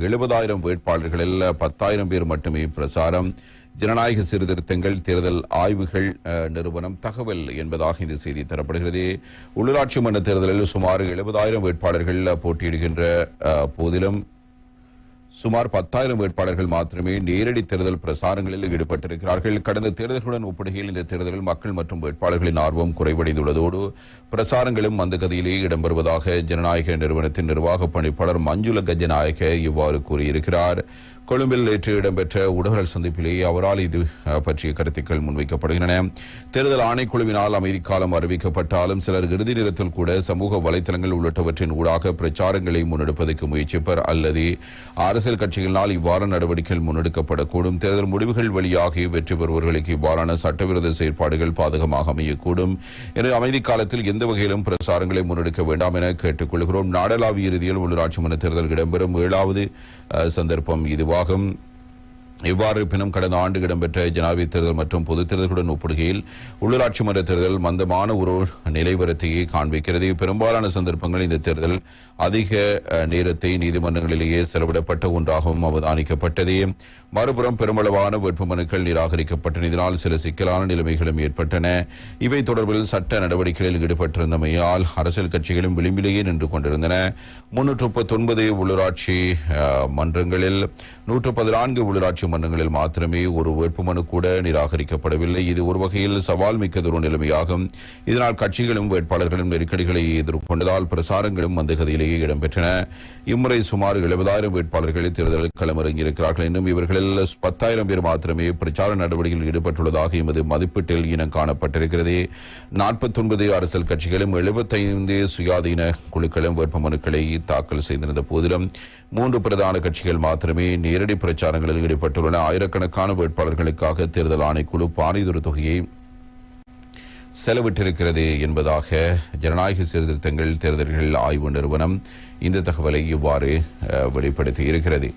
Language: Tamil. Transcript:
எழுபதாயிரம் வேட்பாளர்களில் பத்தாயிரம் பேர் மட்டுமே பிரசாரம் ஜனநாயக சீர்திருத்தங்கள் தேர்தல் ஆய்வுகள் அஹ், நிறுவனம் தகவல் என்பதாக இந்த செய்தி தரப்படுகிறது. உள்ளூராட்சி மன்ற தேர்தலில் சுமார் எழுபதாயிரம் வேட்பாளர்கள் போட்டியிடுகின்ற அஹ், போதிலும் சுமார் பத்தாயிரம் வேட்பாளர்கள் மாத்திரமே நேரடி தேர்தல் பிரசாரங்களில் ஈடுபட்டிருக்கிறார்கள். கடந்த தேர்தல்களுடன் ஒப்பிடுகையில் இந்த தேர்தலில் மக்கள் மற்றும் வேட்பாளர்களின் ஆர்வம் குறைவடைந்துள்ளதோடு பிரசாரங்களும் மந்தகதியிலேயே இடம்பெறுவதாக ஜனநாயக நிறுவனத்தின் நிர்வாக பணிப்பாளர் மஞ்சுள கஜநாயக இவ்வாறு கூறியிருக்கிறார். கொழும்பில் நேற்று இடம்பெற்ற ஊடகர்கள் சந்திப்பிலேயே அவரால் இது பற்றிய கருத்துக்கள் முன்வைக்கப்படுகின்றன. தேர்தல் ஆணைக்குழுவினால் அமைதிக்காலம் அறிவிக்கப்பட்டாலும் சிலர் இறுதி நேரத்தில் கூட சமூக வலைதளங்கள் உள்ளிட்டவற்றின் ஊடாக பிரச்சாரங்களை முன்னெடுப்பதற்கு முயற்சிப்பர் அல்லது அரசியல் கட்சிகளினால் இவ்வாறான நடவடிக்கைகள் முன்னெடுக்கப்படக்கூடும். தேர்தல் முடிவுகள் வழியாக வெற்றி பெறுபவர்களுக்கு இவ்வாறான சட்டவிரோத செயற்பாடுகள் பாதகமாக அமையக்கூடும். எனவே அமைதி காலத்தில் எந்த வகையிலும் பிரச்சாரங்களை முன்னெடுக்க வேண்டாம் என கேட்டுக்கொள்கிறோம். நாடளாவிய இறுதியில் உள்ளூராட்சி மன்ற தேர்தல் இடம்பெறும். ஏழாவது சந்தர்ப்பம் இதுவாகும். இவ்வாறு இருப்பினும் கடந்த ஆண்டு இடம்பெற்ற ஜனாதிபதி தேர்தல் மற்றும் பொதுத் தேர்தல்களுடன் ஒப்பிடுகையில் உள்ளூராட்சி மன்ற தேர்தல் மந்தமான ஒரு நிலைவரத்தையே காண்பிக்கிறது. பெரும்பாலான சந்தர்ப்பங்கள் இந்த தேர்தல் அதிக நேரத்தை நீதிமன்றங்களிலேயே செலவிடப்பட்ட ஒன்றாகவும் அவதானிக்கப்பட்டது. மறுபுறம் பெருமளவான வேட்புமனுக்கள் நிராகரிக்கப்பட்டன. இதனால் சில சிக்கலான நிலைமைகளும் ஏற்பட்டன. இவை தொடர்பில் சட்ட நடவடிக்கைகளில் ஈடுபட்டிருந்தமையால் அரசியல் கட்சிகளும் விளிம்பிலேயே நின்று கொண்டிருந்தன. முன்னூற்று முப்பத்தொன்பது உள்ளூராட்சி மன்றங்களில் நூற்று பதினான்கு உள்ளூராட்சி மன்றங்களில் மாத்திரமே ஒரு வேட்புமனு கூட நிராகரிக்கப்படவில்லை. இது ஒரு வகையில் சவால் மிக்கதொரு நிலைமையாகும். இதனால் கட்சிகளும் வேட்பாளர்களும் நெருக்கடிகளை எதிர்கொண்டதால் பிரசாரங்களும் மந்தகதியிலேயே இடம்பெற்றன. இம்முறை சுமார் எழுபதாயிரம் வேட்பாளர்களை தேர்தலில் களமிறங்கியிருக்கிறார்கள். இன்னும் மாவட்டங்களில் பத்தாயிரம் பேர் மாத்திரமே பிரச்சார நடவடிக்கையில் ஈடுபட்டுள்ளதாக எமது மதிப்பீட்டில் இனம் காணப்பட்டிருக்கிறது. நாற்பத்தொன்பது அரசியல் கட்சிகளும் எழுபத்தைந்து சுயாதீன குழுக்களும் வேட்புமனுக்களை தாக்கல் செய்திருந்த போதிலும் மூன்று பிரதான கட்சிகள் மாத்திரமே நேரடி பிரச்சாரங்களில் ஈடுபட்டுள்ளன. ஆயிரக்கணக்கான வேட்பாளர்களுக்காக தேர்தல் ஆணைக்குழு பாரிதொரு தொகையை செலவிட்டிருக்கிறது என்பதாக ஜனநாயக சீர்திருத்தங்கள் தேர்தல்கள் ஆய்வு நிறுவனம் இந்த தகவலை இவ்வாறு வெளிப்படுத்தி இருக்கிறது